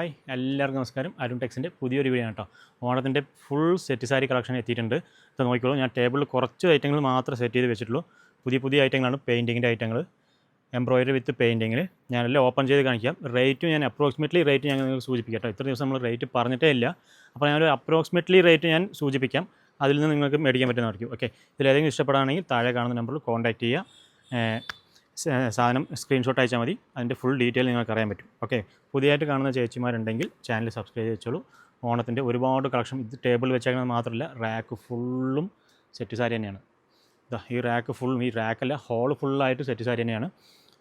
Hi എല്ലാവർക്കും നമസ്കാരം. അരുൺ ടെക്സിന്റെ പുതിയൊരു വീഡിയോ കേട്ടോ. ഓണത്തിന്റെ ഫുൾ സെറ്റ് സാരി കളക്ഷൻ എത്തിയിട്ടുണ്ട്. ഇപ്പോൾ നോക്കിക്കോളൂ. ഞാൻ ടേബിളിൽ കുറച്ച് ഐറ്റങ്ങൾ മാത്രം സെറ്റ് ചെയ്ത് വെച്ചിട്ടുള്ളൂ. പുതിയ പുതിയ ഐറ്റങ്ങളാണ് പെയിന്റിങ്ങിന്റെ ഐറ്റങ്ങൾ എംബ്രോയിഡറി വിത്ത് പെയിന്റിങ്ങിൽ ഞാനെല്ലാം ഓപ്പൺ ചെയ്ത് കാണിക്കാം. റേറ്റ് ഞാൻ അപ്രോക്സിമേറ്റ്ലി റേറ്റ് ഞാൻ നിങ്ങൾക്ക് സൂചിപ്പിക്കാം ഇത്ര ദിവസം നമ്മൾ റേറ്റ് പറഞ്ഞിട്ടേ ഇല്ല. അപ്പോൾ ഞാനൊരു അപ്രോക്സിമേറ്റ്ലി റേറ്റ് ഞാൻ സൂചിപ്പിക്കാം. അതിൽ നിന്ന് നിങ്ങൾക്ക് മേടിക്കാൻ പറ്റുന്നതായിരിക്കും. ഓക്കെ ഇതിലേതെങ്കിലും ഇഷ്ടപ്പെടുകയാണെങ്കിൽ താഴെ കാണുന്ന നമ്പറിൽ കോൺടാക്റ്റ് ചെയ്യുക. സാധനം സ്ക്രീൻഷോട്ട് അയച്ചാൽ മതി. അതിന്റെ ഫുൾ ഡീറ്റെയിൽ നിങ്ങൾക്ക് അറിയാൻ പറ്റും. ഓക്കെ പുതിയതായിട്ട് കാണുന്ന ചേച്ചിമാരുണ്ടെങ്കിൽ ചാനൽ സബ്സ്ക്രൈബ് ചെയ്തോളൂ ഓണത്തിന്റെ ഒരുപാട് കളക്ഷൻ ഇത് ടേബിൾ വെച്ചേക്കുന്നത് മാത്രമല്ല റാക്ക് ഫുള്ളും സെറ്റ് സാരി തന്നെയാണ്. ഈ റാക്ക് ഫുൾ ഈ റാക്കല്ല ഹോൾ ഫുള്ളായിട്ട് സെറ്റ് സാരി തന്നെയാണ്.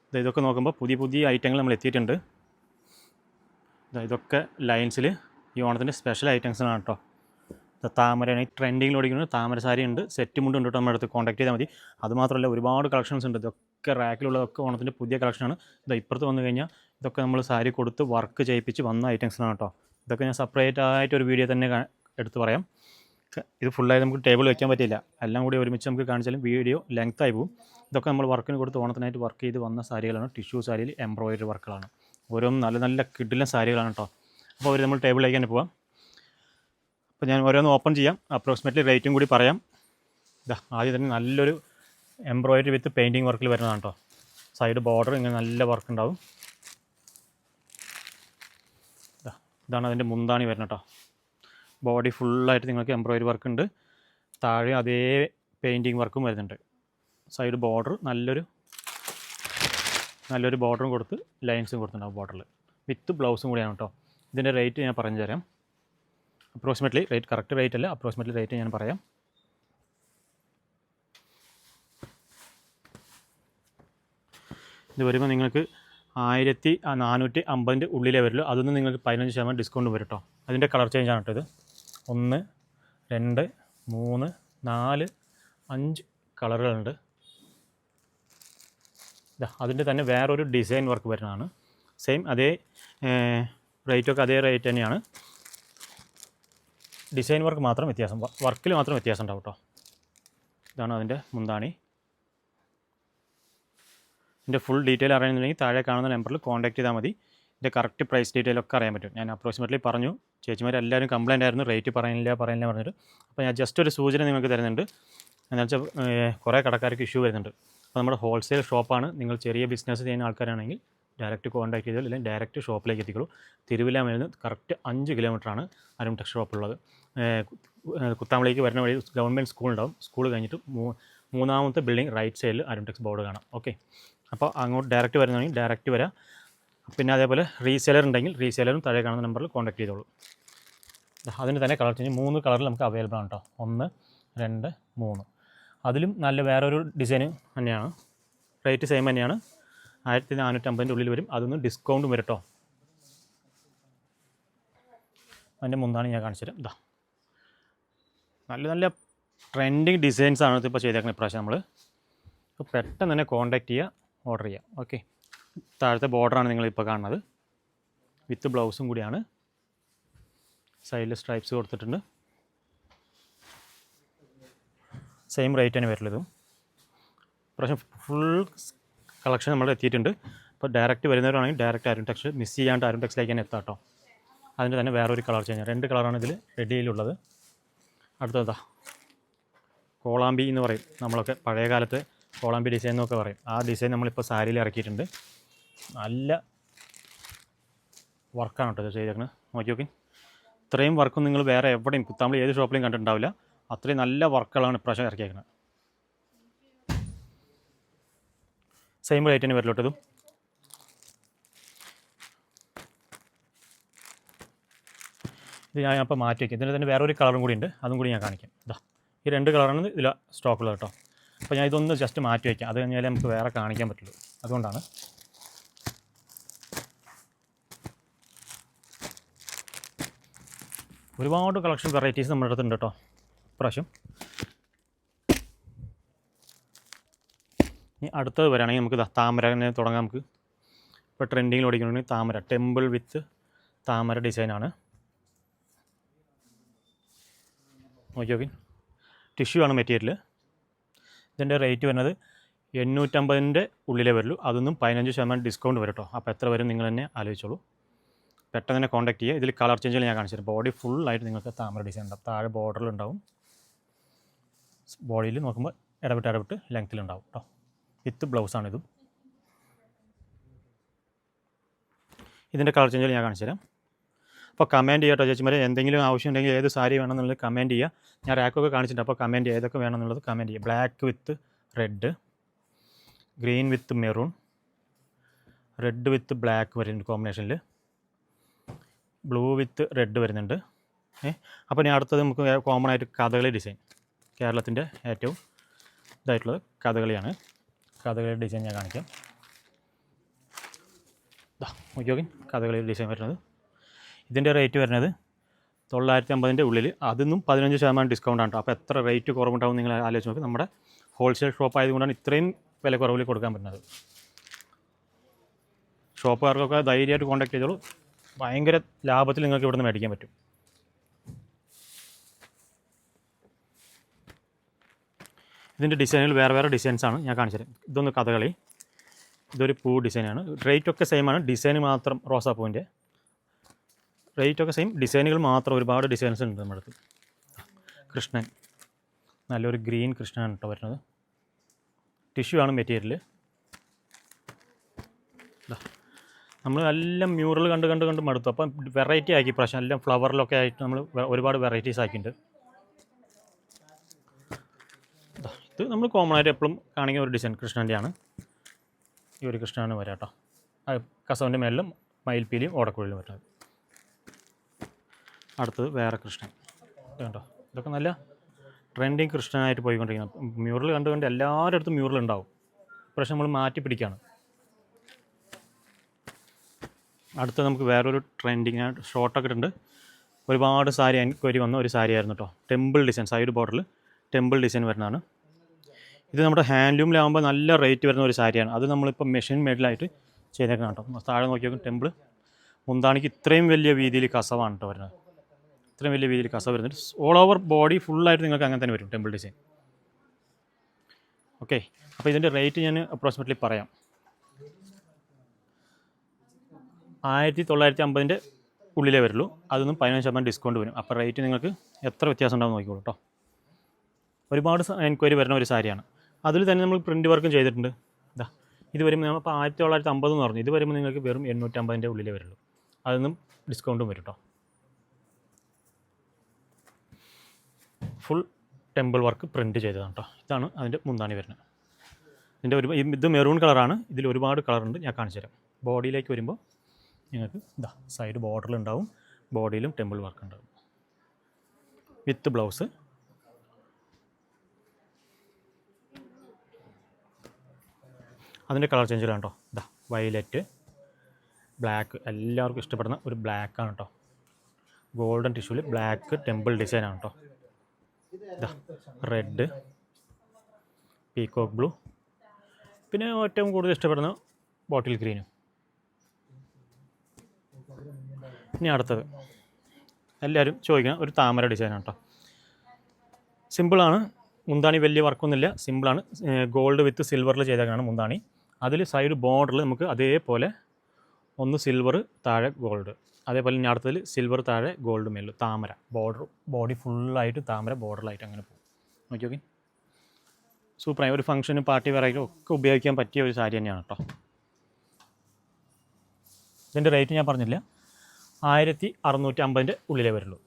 ഇത് ഇതൊക്കെ നോക്കുമ്പോൾ പുതിയ പുതിയ ഐറ്റങ്ങൾ നമ്മൾ എത്തിയിട്ടുണ്ട്. ഇതാ ഇതൊക്കെ ലൈൻസിൽ ഈ ഓണത്തിന്റെ സ്പെഷ്യൽ ഐറ്റംസാണ് കേട്ടോ താമരയാണ് ട്രെൻഡിങ്ങിൽ ഓടിക്കുന്നത് താമര സാരി ഉണ്ട്. സെറ്റ് മുണ്ട് ഉണ്ട് കേട്ടോ നമ്മുടെ അടുത്ത്. കോൺടാക്ട് ചെയ്താൽ മതി. അതുമാത്രമല്ല ഒരുപാട് കളക്ഷൻസ് ഉണ്ട്. ഇതൊക്കെ റാക്കിലുള്ളതൊക്കെ ഓണത്തിന്റെ പുതിയ കളക്ഷനാണ് ഇത് ഇപ്പുറത്ത് വന്നു കഴിഞ്ഞാൽ ഇതൊക്കെ നമ്മൾ സാരി കൊടുത്ത് വർക്ക് ചെയ്യിപ്പിച്ച് വന്ന ഐറ്റംസാണ് കേട്ടോ. ഇതൊക്കെ ഞാൻ സെപ്പറേറ്റ് ആയിട്ട് ഒരു വീഡിയോ തന്നെ എടുത്ത് പറയാം. ഇത് ഫുള്ളായി നമുക്ക് ടേബിൾ വെക്കാൻ പറ്റില്ല എല്ലാം കൂടി ഒരുമിച്ച് നമുക്ക് കാണിച്ചാലും വീഡിയോ ലെങ്ത് ആയി പോകും. ഇതൊക്കെ നമ്മൾ വർക്കിന് കൊടുത്ത് ഓണത്തിനായിട്ട് വർക്ക് ചെയ്ത് വന്ന സാരികളാണ് ടിഷ്യൂ സാരിയിൽ എംബ്രോയിഡറി വർക്കുകളാണ് ഓരോ നല്ല നല്ല കിഡിലെ സാരികളാണ് കേട്ടോ. അപ്പോൾ അവർ നമ്മൾ ടേബിളിലേക്ക് തന്നെ പോവാം. അപ്പോൾ ഞാൻ ഓരോന്ന് ഓപ്പൺ ചെയ്യാം. അപ്രോക്സിമേറ്റ്ലി റേറ്റും കൂടി പറയാം. ഇതാ ആദ്യം തന്നെ നല്ലൊരു എംബ്രോയിഡറി വിത്ത് പെയിന്റിങ് വർക്കിൽ വരുന്നതാണ് കേട്ടോ സൈഡ് ബോർഡർ ഇങ്ങനെ നല്ല വർക്ക് ഉണ്ടാവും. ഇതാ ഇതാണ് അതിന്റെ മുന്താണി വരുന്നത് കേട്ടോ ബോഡി ഫുള്ളായിട്ട് നിങ്ങൾക്ക് എംബ്രോയിഡറി വർക്ക് ഉണ്ട്. താഴെ അതേ പെയിന്റിങ് വർക്കും വരുന്നുണ്ട്. സൈഡ് ബോർഡർ നല്ലൊരു നല്ലൊരു ബോർഡറും കൊടുത്ത് ലൈൻസും കൊടുത്തിട്ടുണ്ടാവും ബോർഡറിൽ വിത്ത് ബ്ലൗസും കൂടിയാണ് കേട്ടോ ഇതിന്റെ റേറ്റ് ഞാൻ പറഞ്ഞു തരാം അപ്രോക്സിമേറ്റ്ലി റേറ്റ് കറക്റ്റ് റേറ്റ് അല്ല അപ്രോക്സിമേറ്റ്ലി റേറ്റ് ഞാൻ പറയാം. ഇത് വരുമ്പോൾ നിങ്ങൾക്ക് ആയിരത്തി നാനൂറ്റി അമ്പതിന്റെ ഉള്ളിലേ വരുള്ളൂ. അതൊന്നും നിങ്ങൾക്ക് പതിനഞ്ച് ശതമാനം ഡിസ്കൗണ്ട് വരും കേട്ടോ അതിന്റെ കളർ ചേഞ്ചാണ് കേട്ടോ ഇത്. ഒന്ന് രണ്ട് മൂന്ന് നാല് അഞ്ച് കളറുകളുണ്ട് ഇതാ അതിന്റെ തന്നെ വേറൊരു ഡിസൈൻ വർക്ക് വരുന്നതാണ്. സെയിം അതേ റേറ്റൊക്കെ അതേ റേറ്റ് തന്നെയാണ്. ഡിസൈൻ വർക്ക് മാത്രം വ്യത്യാസം. വർക്കിൽ മാത്രം വ്യത്യാസം ഉണ്ടാവും കേട്ടോ ഇതാണ് അതിന്റെ മുന്താണി. ഇതിന്റെ ഫുൾ ഡീറ്റെയിൽ അറിയണമെന്നുണ്ടെങ്കിൽ താഴെ കാണുന്ന നമ്പറിൽ കോൺടാക്ട് ചെയ്താൽ മതി. ഇതിന്റെ കറക്റ്റ് പ്രൈസ് ഡീറ്റെയിൽ ഒക്കെ അറിയാൻ പറ്റും. ഞാൻ അപ്രോക്സിമേറ്റ്ലി പറഞ്ഞു. ചേച്ചിമാർ എല്ലാവരും കംപ്ലൈന്റ് ആയിരുന്നു. റേറ്റ് പറയുന്നില്ല പറയുന്നില്ല പറഞ്ഞിട്ട്. അപ്പോൾ ഞാൻ ജസ്റ്റ് ഒരു സൂചന നിങ്ങൾക്ക് തരുന്നുണ്ട്. എന്താ വെച്ചാൽ കുറേ കടക്കാർക്ക് ഇഷ്യൂ വരുന്നുണ്ട്. അപ്പോൾ നമ്മുടെ ഹോൾസെയിൽ ഷോപ്പാണ് നിങ്ങൾ ചെറിയ ബിസിനസ് ചെയ്യുന്ന ആൾക്കാരാണെങ്കിൽ ഡയറക്റ്റ് കോൺടാക്ട് ചെയ്താൽ അല്ലെങ്കിൽ ഡയറക്റ്റ് ഷോപ്പിലേക്ക് എത്തിക്കുള്ളൂ തിരുവില്ലാമയിൽ നിന്ന് കറക്റ്റ് അഞ്ച് കിലോമീറ്ററാണ് അരുൺ ടെക്സ് ഷോപ്പ് ഉള്ളത്. കുത്താമലേക്ക് വരുന്ന വഴി ഗവൺമെന്റ് സ്കൂൾ ഉണ്ടാവും. സ്കൂൾ കഴിഞ്ഞിട്ട് മൂന്നാമത്തെ ബിൽഡിംഗ് റൈറ്റ് സൈഡിൽ അരുൺ ടെക്സ് ബോർഡ് കാണാം. ഓക്കെ അപ്പോൾ അങ്ങോട്ട് ഡയറക്റ്റ് വരുന്നതാണെങ്കിൽ ഡയറക്റ്റ് വരാം. പിന്നെ അതേപോലെ റീസെയിലർ ഉണ്ടെങ്കിൽ റീസെയിലറും താഴെ കാണുന്ന നമ്പറിൽ കോൺടാക്ട് ചെയ്തോളൂ. അതിന് തന്നെ കളർ ചേഞ്ച് മൂന്ന് കളറിൽ നമുക്ക് അവൈലബിൾ ആണ് കേട്ടോ ഒന്ന് രണ്ട് മൂന്ന്. അതിലും നല്ല വേറൊരു ഡിസൈന് തന്നെയാണ്. റേറ്റ് സെയിം തന്നെയാണ്. ആയിരത്തി നാനൂറ്റമ്പതിന്റെ ഉള്ളിൽ വരും. അതൊന്ന് ഡിസ്കൗണ്ട് വരട്ടോ. അതിന്റെ മുന്താണ് ഞാൻ കാണിച്ചു തരാം. ഇതാ നല്ല നല്ല ട്രെൻഡിങ് ഡിസൈൻസ് ആണ് ഇപ്പോൾ ചെയ്തേക്കുന്നത് ഇപ്രാവശ്യം നമ്മൾ അപ്പോൾ പെട്ടെന്ന് തന്നെ കോൺടാക്റ്റ് ചെയ്യുക ഓർഡർ ചെയ്യുക ഓക്കെ താഴത്തെ ബോർഡറാണ് നിങ്ങളിപ്പോൾ കാണുന്നത്. വിത്ത് ബ്ലൗസും കൂടിയാണ്. സൈഡിൽ സ്ട്രൈപ്സ് കൊടുത്തിട്ടുണ്ട്. സെയിം റേറ്റ് തന്നെ വരുള്ളൂ ഇതും. പ്രാവശ്യം ഫുൾ കളക്ഷൻ നമ്മൾ എത്തിയിട്ടുണ്ട്. അപ്പോൾ ഡയറക്റ്റ് വരുന്നവരാണെങ്കിൽ ഡയറക്റ്റ് അരുൺ ടെക്സ് മിസ് ചെയ്യാണ്ട് അരുൺ ടെക്സിലേക്ക് തന്നെ എത്താം കേട്ടോ അതിന്റെ തന്നെ വേറൊരു കളർ ചേഞ്ച് രണ്ട് കളറാണ് ഇതിൽ റെഡിയിലുള്ളത് അടുത്തതാ കോളാമ്പി എന്ന് പറയും. നമ്മളൊക്കെ പഴയ കാലത്ത് കോളാമ്പി ഡിസൈൻ എന്നൊക്കെ പറയും. ആ ഡിസൈൻ നമ്മളിപ്പോൾ സാരിയിൽ ഇറക്കിയിട്ടുണ്ട്. നല്ല വർക്കാണ് കേട്ടോ ചെയ്തേക്കുന്നത് നോക്കി നോക്കി. ഇത്രയും വർക്കും നിങ്ങൾ വേറെ എവിടെയും കുത്താമ്പളി ഏത് ഷോപ്പിലും കണ്ടിട്ടുണ്ടാവില്ല. അത്രയും നല്ല വർക്കുകളാണ് ഇപ്രാവശ്യം ഇറക്കിയേക്കുന്നത് സെയിം റേറ്റ് തന്നെ വരലോട്ട് ഇതും. ഇത് ഞാൻ അപ്പോൾ മാറ്റി വയ്ക്കും ഇതിന്റെ തന്നെ വേറൊരു കളറും കൂടി ഉണ്ട്. അതും കൂടി ഞാൻ കാണിക്കാം. ഇതാ ഈ രണ്ട് കളറാണ് ഇതിൽ സ്റ്റോക്കുള്ളത് കേട്ടോ. അപ്പോൾ ഞാൻ ഇതൊന്ന് ജസ്റ്റ് മാറ്റി വയ്ക്കാം അത് കഴിഞ്ഞാലേ നമുക്ക് വേറെ കാണിക്കാൻ പറ്റുള്ളൂ. അതുകൊണ്ടാണ്. ഒരുപാട് കളക്ഷൻ വെറൈറ്റീസ് നമ്മുടെ അടുത്തുണ്ട് കേട്ടോ. ഇപ്രാവശ്യം. ഇനി അടുത്തത് വരാണെങ്കിൽ നമുക്ക് താമരനെ തുടങ്ങാം നമുക്ക്. ഇപ്പോൾ ട്രെൻഡിങ്ങിൽ ഓടിക്കുന്നുണ്ടെങ്കിൽ താമര ടെമ്പിൾ വിത്ത് താമര ഡിസൈനാണ് നോക്കി നോക്കി. ടിഷ്യൂ ആണ് മെറ്റീരിയൽ ഇതിന്റെ റേറ്റ് വരുന്നത് എണ്ണൂറ്റമ്പതിന്റെ ഉള്ളിലേ വരുള്ളൂ. അതൊന്നും പതിനഞ്ച് ശതമാനം ഡിസ്കൗണ്ട് വരും കേട്ടോ. അപ്പോൾ എത്ര വരും നിങ്ങൾ തന്നെ ആലോചിച്ചോളൂ. പെട്ടെന്ന് തന്നെ കോൺടാക്ട് ചെയ്യുക. ഇതിൽ കളർ ചേഞ്ചുകൾ ഞാൻ കാണിച്ചു തരാം ബോഡി ഫുള്ളായിട്ട് നിങ്ങൾക്ക് താമര ഡിസൈൻ ഉണ്ടാവും. താഴെ ബോർഡറിലുണ്ടാവും ബോഡിയിൽ നോക്കുമ്പോൾ ഇടപെട്ട് ഇടപെട്ട് ലെങ്ത്തിലുണ്ടാവും കേട്ടോ. വിത്ത് ബ്ലൗസാണ് ഇത് ഇതിന്റെ കളർ ചേഞ്ചിൽ ഞാൻ കാണിച്ചു തരാം അപ്പോൾ കമന്റ് ചേച്ചി ചേച്ചിമാരെ. എന്തെങ്കിലും ആവശ്യം ഉണ്ടെങ്കിൽ ഏത് സാരി വേണമെന്നുള്ളത് കമന്റ് ചെയ്യുക ഞാൻ റാക്കൊക്കെ കാണിച്ചിട്ടുണ്ട്. അപ്പോൾ കമന്റ് ഏതൊക്കെ വേണമെന്നുള്ളത് കമന്റ് ചെയ്യുക black with red green with maroon red with black വരുന്നുണ്ട് കോമ്പിനേഷനിൽ ബ്ലൂ വിത്ത് റെഡ് വരുന്നുണ്ട്. അപ്പോൾ ഞാൻ അടുത്തത് നമുക്ക് കോമൺ ആയിട്ട് കഥകളി ഡിസൈൻ കേരളത്തിന്റെ ഏറ്റവും ഇതായിട്ടുള്ളത് കഥകളിയാണ്. കഥകളി ഡിസൈൻ ഞാൻ കാണിക്കാം. നോക്കി കഥകളി ഡിസൈൻ വരുന്നത്. ഇതിന്റെ റേറ്റ് വരുന്നത് തൊള്ളായിരത്തി അമ്പതിന്റെ ഉള്ളിൽ അതിന്നും പതിനഞ്ച് ശതമാനം ഡിസ്കൗണ്ട് ആണ് അപ്പോൾ എത്ര റേറ്റ് കുറവുണ്ടാവും നിങ്ങൾ ആലോചിച്ച് നോക്കി. നമ്മുടെ ഹോൾസെയിൽ ഷോപ്പ് ആയതുകൊണ്ടാണ് ഇത്രയും വില കുറവിൽ കൊടുക്കാൻ പറ്റുന്നത്. ഷോപ്പുകാർക്കൊക്കെ ധൈര്യമായിട്ട് കോൺടാക്ട് ചെയ്തോളൂ. ഭയങ്കര ലാഭത്തിൽ നിങ്ങൾക്ക് ഇവിടുന്ന് മേടിക്കാൻ പറ്റും. ഇതിന്റെ ഡിസൈനുകൾ വേറെ വേറെ ഡിസൈൻസ് ആണ് ഞാൻ കാണിച്ചുതരാം ഇതൊന്ന് കഥകളി. ഇതൊരു പൂ ഡിസൈനാണ് റേറ്റ് ഒക്കെ സെയിം ആണ്. ഡിസൈൻ മാത്രം റോസാപ്പൂവിന്റെ റേറ്റ് ഒക്കെ സെയിം ഡിസൈനുകൾ മാത്രം ഒരുപാട് ഡിസൈൻസ് ഉണ്ട് നമ്മുടെ അടുത്ത്. കൃഷ്ണൻ. നല്ലൊരു ഗ്രീൻ കൃഷ്ണനാണ് കേട്ടോ വരുന്നത്. ടിഷ്യൂ ആണ് മെറ്റീരിയൽ നമ്മൾ നല്ല മ്യൂറൽ കണ്ട് കണ്ട് കണ്ട് മടുത്തു. അപ്പം വെറൈറ്റി ആക്കി പ്രാവശ്യം. എല്ലാം ഫ്ലവറിലൊക്കെ ആയിട്ട് നമ്മൾ ഒരുപാട് വെറൈറ്റീസ് ആക്കിയിട്ടുണ്ട്. ഇത് നമ്മൾ കോമൺ ആയിട്ട് എപ്പോഴും കാണിക്കുന്ന ഒരു ഡിസൈൻ കൃഷ്ണന്റെ ആണ് ഈ ഒരു കൃഷ്ണനാണ് വരാം കേട്ടോ കസവിന്റെ മേലിലും മയിൽപ്പീലിയും ഓടക്കുഴലും വരുന്നത്. അടുത്തത് വേറെ കൃഷ്ണൻ. കേട്ടോ ഇതൊക്കെ നല്ല ട്രെൻഡിങ് കൃഷ്ണനായിട്ട് പോയിക്കൊണ്ടിരിക്കുന്നത് മ്യൂറൽ കണ്ടുകൊണ്ട് കണ്ട് എല്ലാവരുടെ അടുത്തും മ്യൂറൽ ഉണ്ടാവും. പക്ഷെ നമ്മൾ മാറ്റി പിടിക്കുകയാണ് അടുത്ത നമുക്ക് വേറൊരു ട്രെൻഡിങ് ഷോർട്ടൊക്കെ ഉണ്ട് ഒരുപാട് സാരി എൻക്വയറി വന്ന ഒരു സാരി ആയിരുന്നു കേട്ടോ ടെമ്പിൾ ഡിസൈൻ സൈഡ് ബോർഡറിൽ ടെമ്പിൾ ഡിസൈൻ വരുന്നതാണ്. ഇത് നമ്മുടെ ഹാൻഡ്ലൂമിലാകുമ്പോൾ നല്ല റേറ്റ് വരുന്ന ഒരു സാരിയാണ്. അത് നമ്മളിപ്പോൾ മെഷീൻ മെയ്ഡിലായിട്ട് ചെയ്തേക്കണം കേട്ടോ താഴെ നോക്കിയാൽ നോക്കും ടെമ്പിൾ മുന്താണിക്ക് ഇത്രയും വലിയ വീതിയിൽ കസവാണ് കേട്ടോ വരുന്നത്. ഇത്രയും വലിയ രീതിയിൽ കസവ് വരുന്നുണ്ട്. ഓൾ ഓവർ ബോഡി ഫുള്ളായിട്ട് നിങ്ങൾക്ക് അങ്ങനെ തന്നെ വരും ടെമ്പിൾ ഡിസൈൻ ഓക്കെ അപ്പോൾ ഇതിന്റെ റേറ്റ് ഞാൻ അപ്രോക്സിമേറ്റ്ലി പറയാം. ആയിരത്തി തൊള്ളായിരത്തി അമ്പതിന്റെ ഉള്ളിലേ വരുള്ളൂ. അതൊന്നും പതിനഞ്ച് ശതമാനം ഡിസ്കൗണ്ട് വരും. അപ്പോൾ റേറ്റ് നിങ്ങൾക്ക് എത്ര വ്യത്യാസം ഉണ്ടാവും നോക്കിക്കോളൂ കേട്ടോ ഒരുപാട് എൻക്വയറി വരുന്ന ഒരു സാരിയാണ്. അതിൽ തന്നെ നമ്മൾ പ്രിന്റ് വർക്കും ചെയ്തിട്ടുണ്ട്. ഇതാ ഇത് വരുമ്പോൾ നമ്മൾ ഇപ്പോൾ ആയിരത്തി തൊള്ളായിരത്തി അമ്പത് എന്ന് പറഞ്ഞു. ഇത് വരുമ്പോൾ നിങ്ങൾക്ക് വെറും എണ്ണൂറ്റമ്പതിന്റെ ഉള്ളിലേ വരുള്ളൂ. അതൊന്നും ഡിസ്കൗണ്ടും വരും കേട്ടോ ഫുൾ ടെമ്പിൾ വർക്ക് പ്രിന്റ് ചെയ്തതാണ് കേട്ടോ ഇതാണ് അതിന്റെ മുന്താണി വരുന്നത്. ഇതിന്റെ ഒരു ഇത് മെറൂൺ കളറാണ് ഇതിൽ ഒരുപാട് കളറുണ്ട് ഞാൻ കാണിച്ചു തരാം. ബോഡിയിലേക്ക് വരുമ്പോൾ നിങ്ങൾക്ക് ഇതാ സൈഡ് ബോർഡറിലുണ്ടാവും ബോഡിയിലും ടെമ്പിൾ വർക്ക് ഉണ്ടാവും. വിത്ത് ബ്ലൗസ് അതിന്റെ കളർ ചേഞ്ചിലാണ് കേട്ടോ. ഇതാ വയലറ്റ് ബ്ലാക്ക് എല്ലാവർക്കും ഇഷ്ടപ്പെടുന്ന ഒരു ബ്ലാക്കാണ് കേട്ടോ. ഗോൾഡൻ ടിഷ്യൂവിൽ ബ്ലാക്ക് ടെമ്പിൾ ഡിസൈനാണ് കേട്ടോ. ഇതാ റെഡ് പീകോക്ക് ബ്ലൂ പിന്നെ ഏറ്റവും കൂടുതൽ ഇഷ്ടപ്പെടുന്ന ബോട്ടിൽ ഗ്രീനും ഇനി അടുത്തത്. എല്ലാവരും ചോദിക്കുന്ന ഒരു താമര ഡിസൈനാണ് കേട്ടോ. സിമ്പിളാണ് മുന്താണി വലിയ വർക്കൊന്നുമില്ല സിമ്പിളാണ് ഗോൾഡ് വിത്ത് സിൽവറിൽ ചെയ്തേക്കാണ് മുന്താണി. അതിൽ സൈഡ് ബോർഡറിൽ നമുക്ക് അതേപോലെ ഒന്ന് സിൽവർ താഴെ ഗോൾഡ് അതേപോലെ ഇനി അടുത്തതിൽ സിൽവർ താഴെ ഗോൾഡ് മേലും താമര. ബോർഡർ ബോഡി ഫുള്ളായിട്ട് താമര ബോർഡറിലായിട്ട് അങ്ങനെ പോകും. നോക്കി നോക്കി സൂപ്പറായി ഒരു ഫംഗ്ഷനും പാർട്ടി വെറൈറ്റി ഒക്കെ ഉപയോഗിക്കാൻ പറ്റിയ ഒരു സാരി തന്നെയാണ് കേട്ടോ ഇതിന്റെ റേറ്റ് ഞാൻ പറഞ്ഞില്ല. ആയിരത്തി അറുന്നൂറ്റി അമ്പതിന്റെ ഉള്ളിലേ വരുള്ളൂ.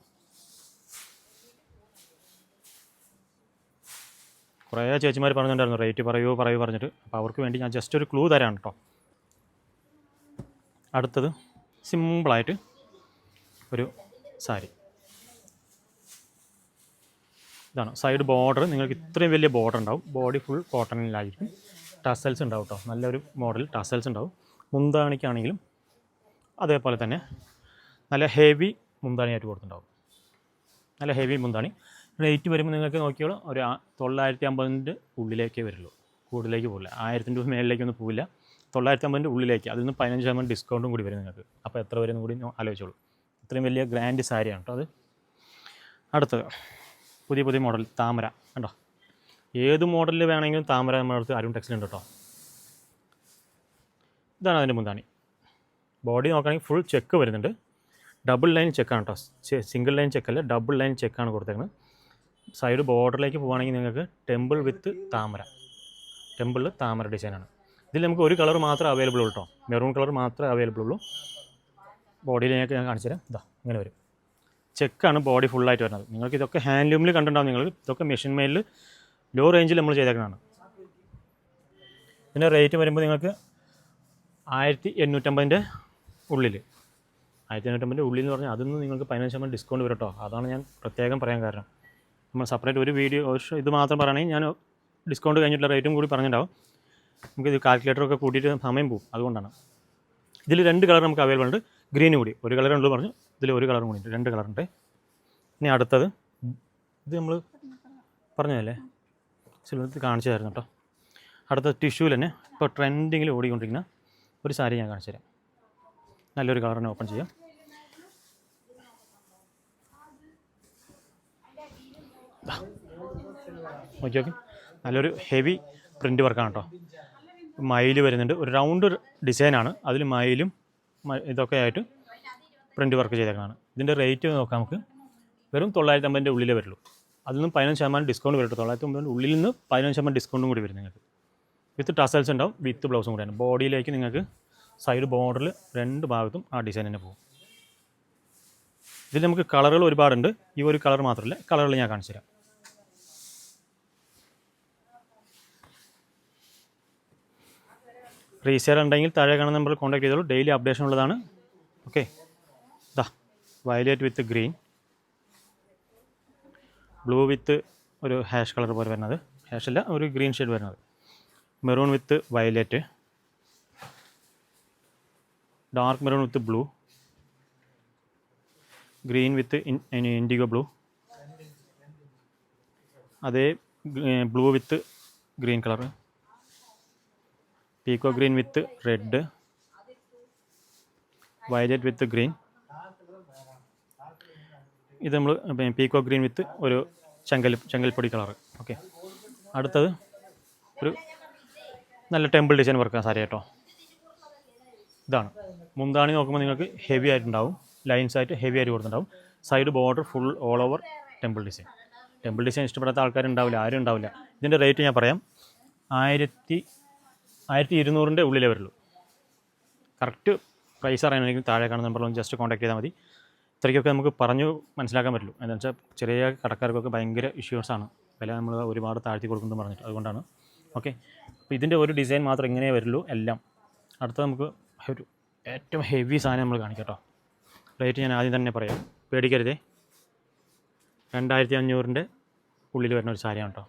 കുറേ ചേച്ചിമാർ പറഞ്ഞിട്ടുണ്ടായിരുന്നു റേറ്റ് പറയൂ പറയൂ പറഞ്ഞിട്ട്. അപ്പോൾ അവർക്ക് വേണ്ടി ഞാൻ ജസ്റ്റ് ഒരു ക്ലൂ തരാണ് കേട്ടോ അടുത്തത് സിമ്പിളായിട്ട് ഒരു സാരി. ഇതാണ് സൈഡ് ബോർഡർ നിങ്ങൾക്ക് ഇത്രയും വലിയ ബോർഡർ ഉണ്ടാവും. ബോഡി ഫുൾ കോട്ടണിലായിരിക്കും ടസൽസ് ഉണ്ടാവും കേട്ടോ നല്ലൊരു മോഡൽ ടസൽസ് ഉണ്ടാവും. മുന്താണിക്കാണെങ്കിലും അതേപോലെ തന്നെ നല്ല ഹെവി മുന്താണിയായിട്ട് കൊടുത്തിട്ടുണ്ടാവും. നല്ല ഹെവി മുന്താണി. റേറ്റ് വരുമ്പോൾ നിങ്ങൾക്ക് നോക്കിയോളൂ ഒരു തൊള്ളായിരത്തി അമ്പതിന്റെ ഉള്ളിലേക്കേ വരുള്ളൂ. കൂടുതലേക്ക് പോകില്ല ആയിരത്തിന്റെ രൂപ മേളിലേക്കൊന്നും പോവില്ല. തൊള്ളായിരത്തി അമ്പതിന്റെ ഉള്ളിലേക്ക് അതിൽ നിന്ന് പതിനഞ്ച് ശതമാനം ഡിസ്കൗണ്ടും കൂടി വരും നിങ്ങൾക്ക്. അപ്പോൾ എത്ര വരും കൂടി ആലോചിച്ചോളൂ. ഇത്രയും വലിയ ഗ്രാൻഡ് സാരിയാണ് കേട്ടോ അത്. അടുത്തത് പുതിയ പുതിയ മോഡൽ താമര. കണ്ടോ? ഏത് മോഡലിൽ വേണമെങ്കിലും താമര നമ്മുടെ അടുത്ത് അരുൺ ടെക്സിൽ ഉണ്ട് കേട്ടോ. ഇതാണ് അതിന്റെ മുന്താണി. ബോഡി നോക്കുകയാണെങ്കിൽ ഫുൾ ചെക്ക് വരുന്നുണ്ട്. ഡബിൾ ലൈൻ ചെക്കാണ് കേട്ടോ. സിംഗിൾ ലൈൻ ചെക്കല്ല ഡബിൾ ലൈൻ ചെക്കാണ് കൊടുത്തേക്കുന്നത്. സൈഡ് ബോർഡറിലേക്ക് പോകുകയാണെങ്കിൽ നിങ്ങൾക്ക് ടെമ്പിൾ വിത്ത് താമര. ടെമ്പിളിൽ താമര ഡിസൈനാണ് ഇതിൽ നമുക്ക് ഒരു കളർ മാത്രമേ അവൈലബിൾ ഉള്ളൂ കേട്ടോ. മെറൂൺ കളർ മാത്രമേ അവൈലബിൾ ഉള്ളൂ. ബോഡിയിലേക്ക് ഞാൻ കാണിച്ചു തരാം. ഇതാ ഇങ്ങനെ വരും. ചെക്കാണ് ബോഡി ഫുള്ളായിട്ട് വരുന്നത്. നിങ്ങൾക്ക് ഇതൊക്കെ ഹാൻഡ്ലൂമിൽ കണ്ടിട്ടുണ്ടാവും നിങ്ങൾ. ഇതൊക്കെ മെഷീൻ മെയിലിൽ ലോ റേഞ്ചിൽ നമ്മൾ ചെയ്തേക്കുന്നതാണ്. ഇതിന്റെ റേറ്റ് വരുമ്പോൾ നിങ്ങൾക്ക് ആയിരത്തി എണ്ണൂറ്റമ്പതിന്റെ ഉള്ളിൽ ആയിരത്തി എണ്ണൂറ്റമ്പതിന്റെ ഉള്ളിൽ എന്ന് പറഞ്ഞാൽ അതിൽ നിങ്ങൾക്ക് പതിനഞ്ച് ശതമാനം ഡിസ്കൗണ്ട് വരും കേട്ടോ. അതാണ് ഞാൻ പ്രത്യേകം പറയാൻ കാരണം. നമ്മൾ സെപ്പറേറ്റ് ഒരു വീഡിയോ ഒരു ഇത് മാത്രം പറയുകയാണെങ്കിൽ ഞാൻ ഡിസ്കൗണ്ട് കഴിഞ്ഞിട്ടുള്ള റേറ്റും കൂടി പറഞ്ഞിട്ടുണ്ടാവും. നമുക്ക് ഇത് കാൽക്കുലേറ്ററൊക്കെ കൂട്ടിയിട്ട് സമയം പോകും അതുകൊണ്ടാണ്. ഇതിൽ രണ്ട് കളർ നമുക്ക് അവൈലബിൾ ഉണ്ട്. ഗ്രീനും കൂടി. ഒരു കളറേ ഉള്ളൂ പറഞ്ഞു. ഇതിൽ ഒരു കളറും കൂടി ഉണ്ട്. രണ്ട് കളറുണ്ട് ഇനി അടുത്തത്. ഇത് നമ്മൾ പറഞ്ഞതല്ലേ സിൽവത്തിൽ കാണിച്ചു തരുന്നു കേട്ടോ. അടുത്ത ടിഷ്യൂവിൽ തന്നെ ഇപ്പോൾ ട്രെൻഡിങ്ങിൽ ഓടിക്കൊണ്ടിരിക്കുന്ന ഒരു സാരി ഞാൻ കാണിച്ചു തരാം നല്ലൊരു കളർ തന്നെ ഓപ്പൺ ചെയ്യാം. ഓക്കെ ഓക്കെ നല്ലൊരു ഹെവി പ്രിന്റ് വർക്കാണ് കേട്ടോ മയിൽ വരുന്നുണ്ട്. ഒരു റൗണ്ട് ഡിസൈനാണ് അതിൽ മയിലും ഇതൊക്കെ ആയിട്ട് പ്രിന്റ് വർക്ക് ചെയ്തേക്കാണ് ഇതിന്റെ റേറ്റ് നോക്കാം നമുക്ക്. വെറും തൊള്ളായിരത്തി അമ്പതിന്റെ ഉള്ളിലേ വരുള്ളൂ. അതിൽ നിന്ന് പതിനഞ്ച് ശതമാനം ഡിസ്കൗണ്ട് വരും. തൊള്ളായിരത്തി അമ്പതിന്റെ ഉള്ളിൽ നിന്ന് പതിനഞ്ച് ശതമാനം ഡിസ്കൗണ്ടും കൂടി വരും നിങ്ങൾക്ക്. വിത്ത് ടസൽസ് ഉണ്ടാവും വിത്ത് ബ്ലൗസും കൂടിയാണ് ബോഡിയിലേക്ക് നിങ്ങൾക്ക് സൈഡ് ബോർഡറിൽ രണ്ട് ഭാഗത്തും ആ ഡിസൈൻ തന്നെ പോകും. ഇതിൽ നമുക്ക് കളറുകൾ ഒരുപാടുണ്ട്. ഈ ഒരു കളർ മാത്രമല്ല കളറുകൾ ഞാൻ കാണിച്ചു തരാം റീസെയർ ഉണ്ടെങ്കിൽ താഴെ കാണുന്ന നമ്പറിൽ കോൺടാക്ട് ചെയ്തോളൂ. ഡെയിലി അപ്ഡേഷൻ ഉള്ളതാണ്. ഓക്കെ ഇതാ violet with green blue with ഒരു ഹാഷ് കളർ പോലെ വരുന്നത്. ഹാഷ് അല്ല ഒരു ഗ്രീൻ ഷെയ്ഡ് വരുന്നത്. Maroon with violet dark maroon with blue green with indigo blue അതേ blue with green colour peacock green with red violet with green ഇത് നമ്മൾ പീക്കോ green വിത്ത് ഒരു ചെങ്കൽ ചെങ്കൽപ്പൊടി കളർ ഓക്കെ അടുത്തത് ഒരു നല്ല ടെമ്പിൾ ഡിസൈൻ വർക്കാണ് സാരി കേട്ടോ. ഇതാണ്. മുന്താണി നോക്കുമ്പോൾ നിങ്ങൾക്ക് ഹെവി ആയിട്ടുണ്ടാവും. ലൈൻസ് ആയിട്ട് ഹെവി ആയിട്ട് കൊടുത്തിട്ടുണ്ടാവും. Side border full all over temple design temple design ഇഷ്ടപ്പെടാത്ത ആൾക്കാരുണ്ടാവില്ല ആരും ഉണ്ടാവില്ല. ഇതിന്റെ റേറ്റ് ഞാൻ പറയാം. ആയിരത്തി ആയിരത്തി ഇരുന്നൂറിന്റെ ഉള്ളിലേ വരുള്ളൂ. കറക്റ്റ് പ്രൈസ് അറിയണമെങ്കിൽ താഴെ കാണുന്ന നമ്പറിൽ ഒന്ന് ജസ്റ്റ് കോൺടാക്ട് ചെയ്താൽ മതി. ഇത്രയ്ക്കൊക്കെ നമുക്ക് പറഞ്ഞു മനസ്സിലാക്കാൻ പറ്റുള്ളൂ. എന്താണെന്ന് വെച്ചാൽ ചെറിയ കടക്കാർക്കൊക്കെ ഭയങ്കര ഇഷ്യൂസാണ് വില നമ്മൾ ഒരുപാട് താഴ്ത്തി കൊടുക്കുന്നു പറഞ്ഞിട്ട് അതുകൊണ്ടാണ്. ഓക്കെ അപ്പോൾ ഇതിന്റെ ഒരു ഡിസൈൻ മാത്രം ഇങ്ങനെ വരുള്ളൂ എല്ലാം. അടുത്ത നമുക്ക് ഒരു ഏറ്റവും ഹെവി സാധനം നമ്മൾ കാണിക്കാം കേട്ടോ റേറ്റ് ഞാൻ ആദ്യം തന്നെ പറയാം. പേടിക്കരുതേ. രണ്ടായിരത്തി അഞ്ഞൂറിന്റെ ഉള്ളിൽ വരുന്ന ഒരു സാരിയാണ് കേട്ടോ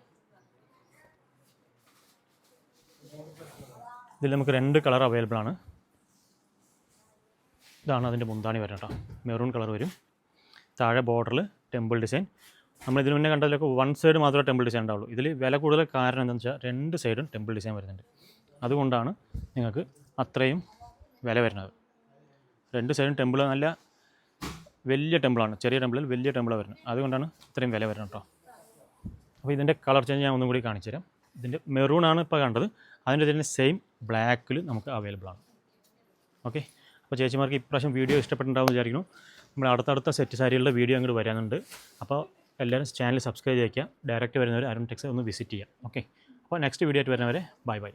ഇതിൽ നമുക്ക് രണ്ട് കളർ അവൈലബിൾ ആണ്. ഇതാണ് അതിന്റെ മുന്താണി വരുന്നത് കേട്ടോ മെറൂൺ കളർ വരും. താഴെ ബോർഡറിൽ ടെമ്പിൾ ഡിസൈൻ നമ്മൾ ഇതിന് മുന്നേ കണ്ടതിലൊക്കെ വൺ സൈഡ് മാത്രമേ ടെമ്പിൾ ഡിസൈൻ ഉണ്ടാവുള്ളൂ. ഇതിൽ വില കൂടുതൽ കാരണം എന്താണെന്ന് വെച്ചാൽ രണ്ട് സൈഡും ടെമ്പിൾ ഡിസൈൻ വരുന്നുണ്ട്. അതുകൊണ്ടാണ് നിങ്ങൾക്ക് അത്രയും വില വരുന്നത്. രണ്ട് സൈഡും ടെമ്പിൾ നല്ല വലിയ ടെമ്പിളാണ് ചെറിയ ടെമ്പിളിൽ വലിയ ടെമ്പിളാണ് വരുന്നത്. അതുകൊണ്ടാണ് ഇത്രയും വില വരുന്നത് കേട്ടോ അപ്പോൾ ഇതിന്റെ കളർ ചേഞ്ച് ഞാൻ ഒന്നും കൂടി കാണിച്ചു തരാം ഇതിന്റെ മെറൂൺ ആണ് ഇപ്പോൾ കണ്ടത്. അതിന്റെ തന്നെ സെയിം ബ്ലാക്കിൽ നമുക്ക് അവൈലബിൾ ആണ്. ഓക്കെ അപ്പോൾ ചേച്ചിമാർക്ക് ഇപ്രാവശ്യം വീഡിയോ ഇഷ്ടപ്പെട്ടിട്ടുണ്ടാവും വിചാരിക്കുന്നു. നമ്മൾ അടുത്തടുത്ത സെറ്റ് സാരികളുടെ വീഡിയോ അങ്ങോട്ട് വരാനുണ്ട്. അപ്പോൾ എല്ലാവരും ചാനൽ സബ്സ്ക്രൈബ് ചെയ്യാം. ഡയറക്റ്റ് വരുന്നവർ അരുൺ ടെക്സ് ഒന്ന് വിസിറ്റ് ചെയ്യാം. ഓക്കെ അപ്പോൾ നെക്സ്റ്റ് വീഡിയോ ആയിട്ട് വരുന്നവരെ ബൈ ബൈ